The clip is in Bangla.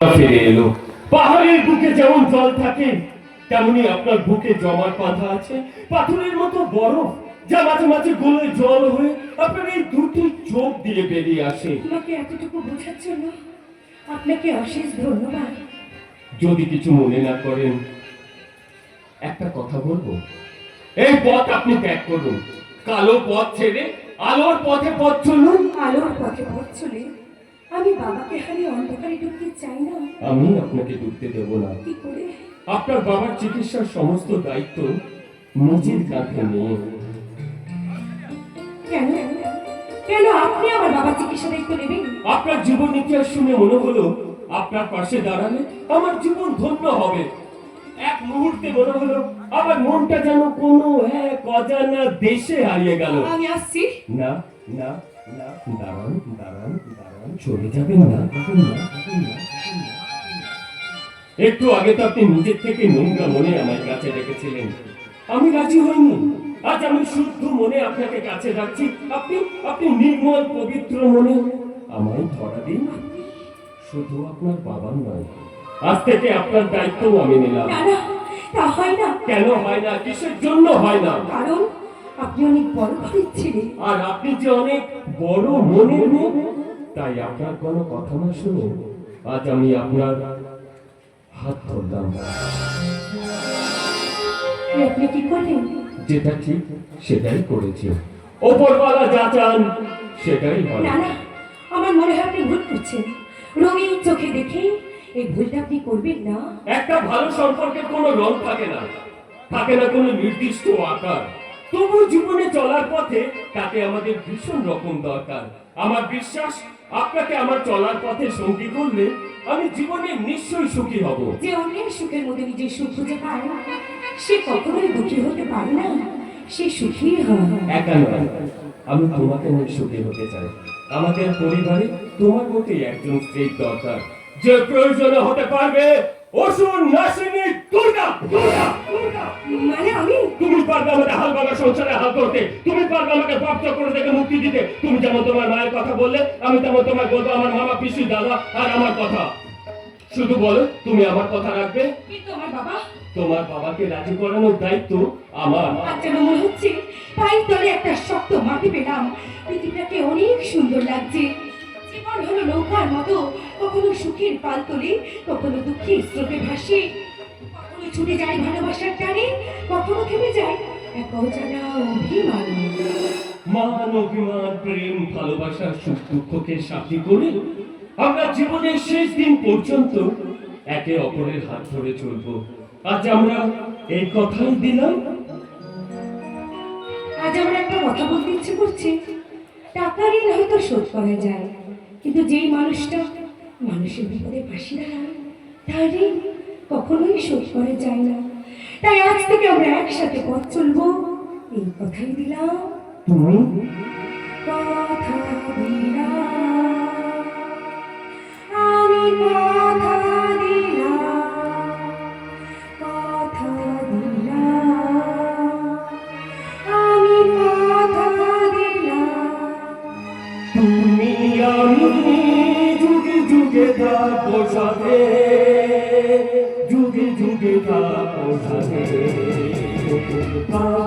ফিরে এলো। পাহাড়ের বুকে যেমন জল থাকে তেমনি আপনার বুকে জমার পাতা আছে। পাথরের মতো বরফ যা মাঝে মাঝে গলে জল হয়ে আপনার এই দুটি চোখ দিয়ে বেরিয়ে আসে। এতটুকু বোঝার জন্য আপনাকে অশেষ ধন্যবাদ। যদি কিছু মনে না করেন একটা কথা বলব। এই পথ আপনি ত্যাগ করুন। কালো পথ ছেড়ে আলোর পথে পথ চলুন। আলোর পথে পথ চলে আমি বাবাকে হারিয়ে অন্ধকারে চাই না। আমি আপনাকে ঢুকতে দেব না। কি করে? আপনার বাবার চিকিৎসার সমস্ত দায়িত্ব নিজের কাঁধে নিয়ে। কেন? কেন আপনি আমার বাবা চিকিৎসা দায়িত্ব নেবেন? আপনার জীবন ইতিহাস শুনে মনে হলো আপনার পাশে দাঁড়ালে আমার জীবন ধন্য হবে। এক মুহূর্তে মনে হলো আমার মনটা যেন কোনো এক অজানা দেশে হারিয়ে গেল। আমি আসছি। না না না দাঁড়ান দাঁড়ান। চলে যাবেন না। একটু আগে তো আপনি নিজের থেকে নোংরা মনে আমার কাছে রেখেছিলেন। আমি রাজি হইনি। আজ আমি শুদ্ধ মনে আপনাকে কাছে রাখছি। আপনি আপনি নির্মল পবিত্র মনে আমায় ধরা দিন শুধু আপনার বাবার নয়। আজ থেকে আপনার দায়িত্ব আমি নিলাম। তা হয় না। কেন হয় না? কিসের জন্য হয় না? কারণ আপনি অনেক বড় ঘরের ছেলে। আর আপনি যে অনেক বড় মনের লোক তাই আপনার কোনো কথা না শুনে আজ আমি আপনার হাত ধরলাম। আপনি কি করলেন? যেটা ঠিক সেটাই করেছি। ওপরওয়ালা যা চান সেটাই হয়। না না আমার মনে হয় আপনি ভুল করছেন। রঙিন চোখে দেখে এই ভুলটা আপনি করবেন না। একটা ভালো সম্পর্কের কোনো রং থাকে না। থাকে না কোনো নির্দিষ্ট আকার। তবু জীবনে চলার পথে তাকে আমাদের ভীষণ রকম দরকার। আমার বিশ্বাস আপনাকে আমার চলার পথে সঙ্গী করলে আমি জীবনে নিশ্চয়ই সুখী হব। যে অন্যের সুখের মধ্যে নিজের সুখ খুঁজে পায় না সে কখনোই দুঃখী হতে পারে না। সে সুখী হয়। একা নয় আমি তোমাকে নিয়ে সুখী হতে চাই। আমাদের পরিবারে তোমার মতোই একজন স্ত্রীর দরকার। যে প্রয়োজনে হতে পারবে অসুর নাসিনী দুর্গা দুর্গা দুর্গা। মানে পারবে আমাদের হাল ভাঙা সংসারে হাল করতে। তুমি পারবে আমাকে পাপ করে থেকে মুক্তি দিতে। তুমি যেমন তোমার মায়ের কথা বললে আমি তেমন তোমার বলব আমার মামা পিসি দাদা আর আমার কথা। শুধু বলো তুমি আমার কথা রাখবে? কিন্তু আমার বাবা? তোমার বাবাকে রাজি করানোর দায়িত্ব আমার। যেন মনে হচ্ছে। পায়ের তলে একটা শক্ত মাটি পেলাম। পৃথিবীটাকে অনেক সুন্দর লাগছে। জীবন হলো নৌকার মতো কখনো সুখের পাল তোলে কখনো দুঃখের স্রোতে ভাসে। ছুটে যায় ভালোবাসার টানে কখনো থেমে যায় এক অজানা অভিমান। মান অভিমান প্রেম ভালোবাসার সুখ দুঃখকে সাথী করে আমরা জীবনের শেষ দিন পর্যন্ত একে অপরের হাত ধরে চলবো। আজ আমরা এই কথাই দিলাম। আজ আমার একটা কথা বলতে ইচ্ছে করছে। টাকা ঋণ হয়তো শোধ করা যায়। কিন্তু যেই মানুষটা মানুষের বিপদে পাশে দাঁড়ায় তার ঋণ কখনোই শোধ করা যায় না। তাই আজ থেকে আমরা একসাথে পথ চলবো। এই কথাই দিলাম। তুমি? কথা দিলাম। আমি কথা দিলাম। কথা দিলাম। আমি কথা দিলাম তুমি আমি যুগে যুগে থাকব সাথে তুমি